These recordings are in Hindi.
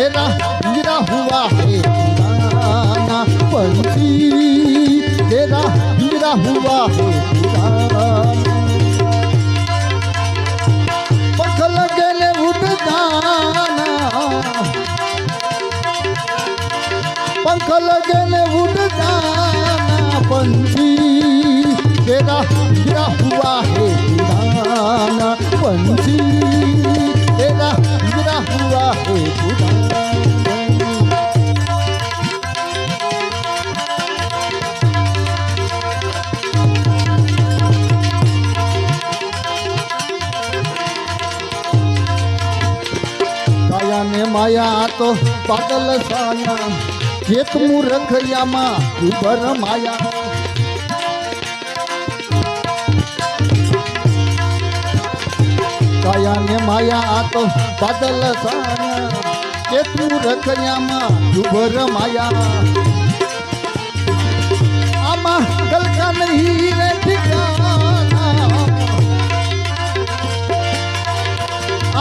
तेरा हुआ है पुराना पंछी। तेरा हीरा हुआ है पुराना पंख लगेले उड़दाना पंख लगेले उड़दाना पंछी। तेरा हीरा हुआ है पुराना पंछी। तो बादल साया एक मुरखिया माँ उभर माया काया ने माया आ तो बादल साया एक मुरखिया माँ उभर माया आमा कल का नहीं रे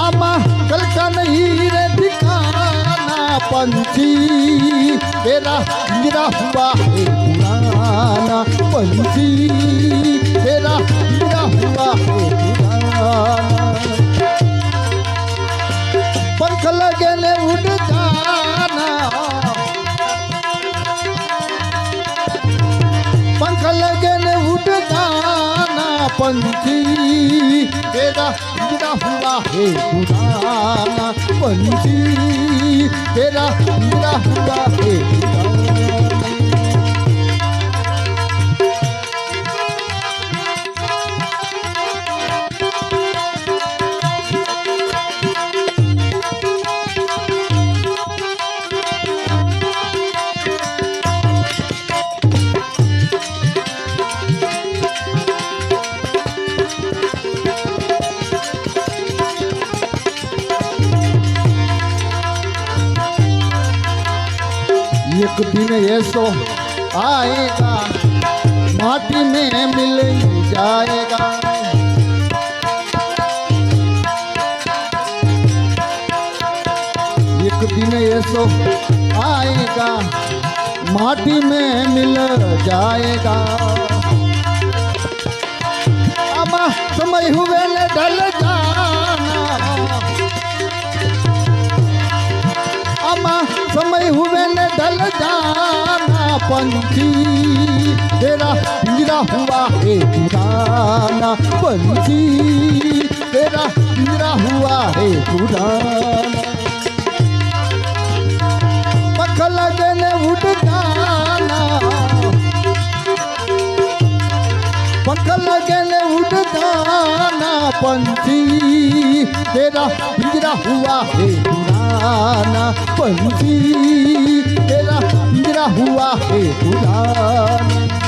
आमा कल का नहीं रे पंछी तेरा हीरा हुआ है पुराना पंछी जाना पंछी तेरा हीरा हुआ है पुराना पंछी तेरा हीरा हुआ है एक दिन ऐसो आएगा, माटी में मिल जाएगा। एक दिन ऐसो आएगा, माटी में मिल जाएगा। अब समय हुए ढल पंछी तेरा हीरा हुआ है पुराना पंछी तेरा हीरा हुआ है पुराना। पख लगे ने। उड़ जाना पंख लगे ने उड़ जाना पंछी तेरा हिजरा हुआ है पुराना पंछी तेरा हिजरा हुआ है पुराना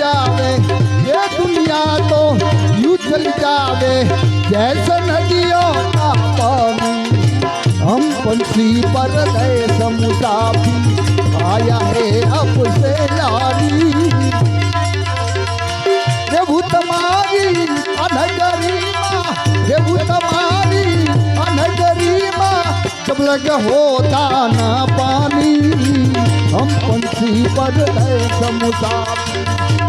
जावे, ये दुनिया तो यूँ चल जावे, जैसे नदियों का पानी। हम पंछी परदेश मुसाफिर आया है अब से लारी प्रभु तुम्हारी अनगरी माँ प्रभु तुम्हारी अनगरी जब लग होता ना पानी। हम पंछी परदेश मुसाफिर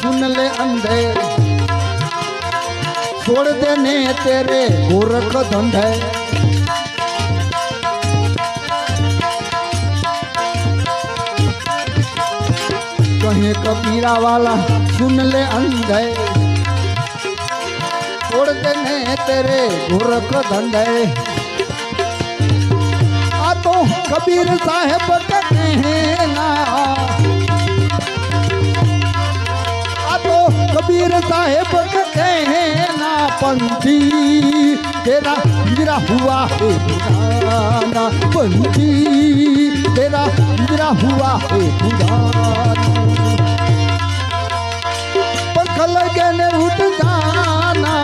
सुन ले अंधे। छोड़ देने तेरे गोरख धंधे। कहे कबीरा वाला, सुन ले अंधे। छोड़ देने तेरे गोरख धंधे। आ तो कबीर साहेब कहते हैं ना साहेब ना पंथी। तेरा गिरा हुआ है पुराना पंथी। तेरा गिरा हुआ है पुराना। पंख लगे ने उठ जाना।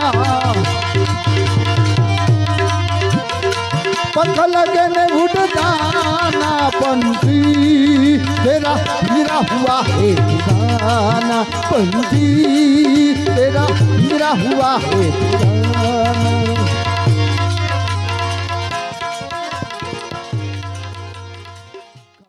पंख लगे ने उठ जाना पंछी, तेरा गिरा हुआ है उड़ाना पंथी तेरा गिरा हुआ है पुराना